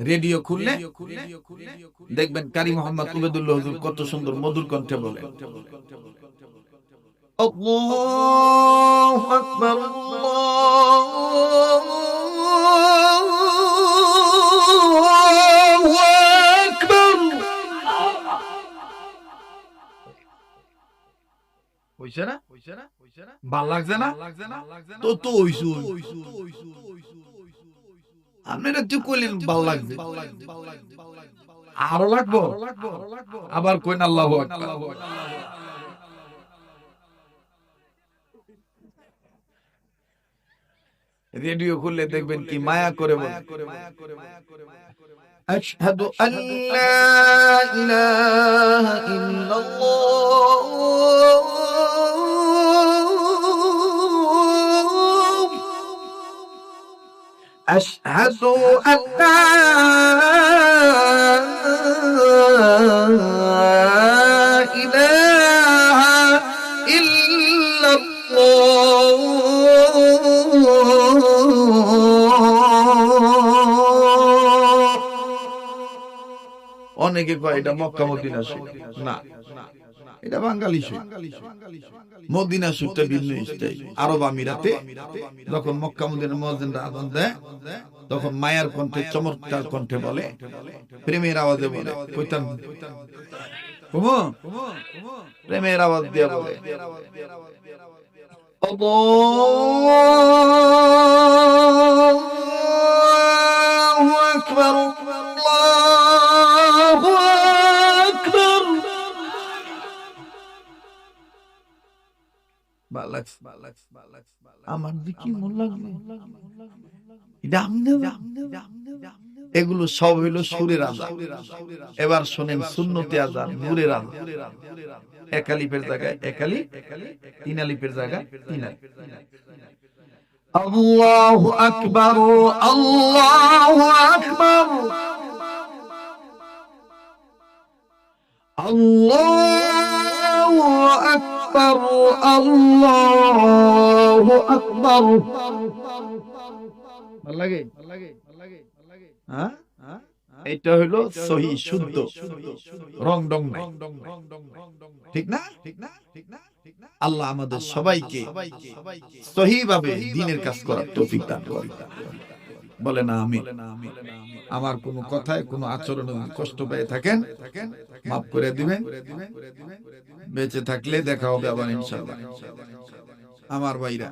Radio খুললে দেখবেন কারি মোহাম্মদ কুবেদুল্লাহ হুজুর কত সুন্দর মধুর কণ্ঠে বলে আকবার হইছে না? ভালো লাগছে না? লাগছে না? তো তো হইছো। আপনারা তো কইলেন ভাল লাগছে আরো লাগবো আবার কইন আল্লাহু আকবার রেডিও খুললে দেখবেন কি মায়া করে বলে أشهد أن لا إله إلا الله أشهد أن لا অনেকে কয় এটা মক্কা মদিনা সুর না এটা বাঙালি সুর মদিনা সুরটা ভিন্ন স্টাইল আরব আমিরাতে যখন মক্কা মদিনা মসজিদরা আদান দেয় তখন মায়ার কণ্ঠে চমৎকার কণ্ঠে বলে প্রেমের আওয়াজে বলে কইতাম কুমু প্রেমের আওয়াজ দিয়ে বলে الله أكبر الله আমার দিকে এগুলো সব হইল সুরের আজান। এবার শোনেন সুন্নতে আজান নূরের আজান। একালিপের জায়গায় একালি। তিন আলিপের জায়গায় তিন আলিপ আল্লাহু আকবার আল্লাহু আকবার। আল্লাহু আকবার। আল্লাহু আকবার ভালো লাগে ভালো লাগে? ভালো লাগে ভালো লাগে হ্যাঁ এটা হলো সহি শুদ্ধ। রং ডং নাই। ঠিক না? ঠিক না ঠিক না আল্লাহ আমাদের সবাইকে সহিভাবে দিনের কাজ করার তৌফিক দান করে বলে না আমি। আমার কোন কথায় কোন আচরণ কষ্ট পেয়ে থাকেন মাফ করে দিবেন বেঁচে থাকলে দেখা হবে আবার ইনশাআল্লাহ। আমার ভাইরা।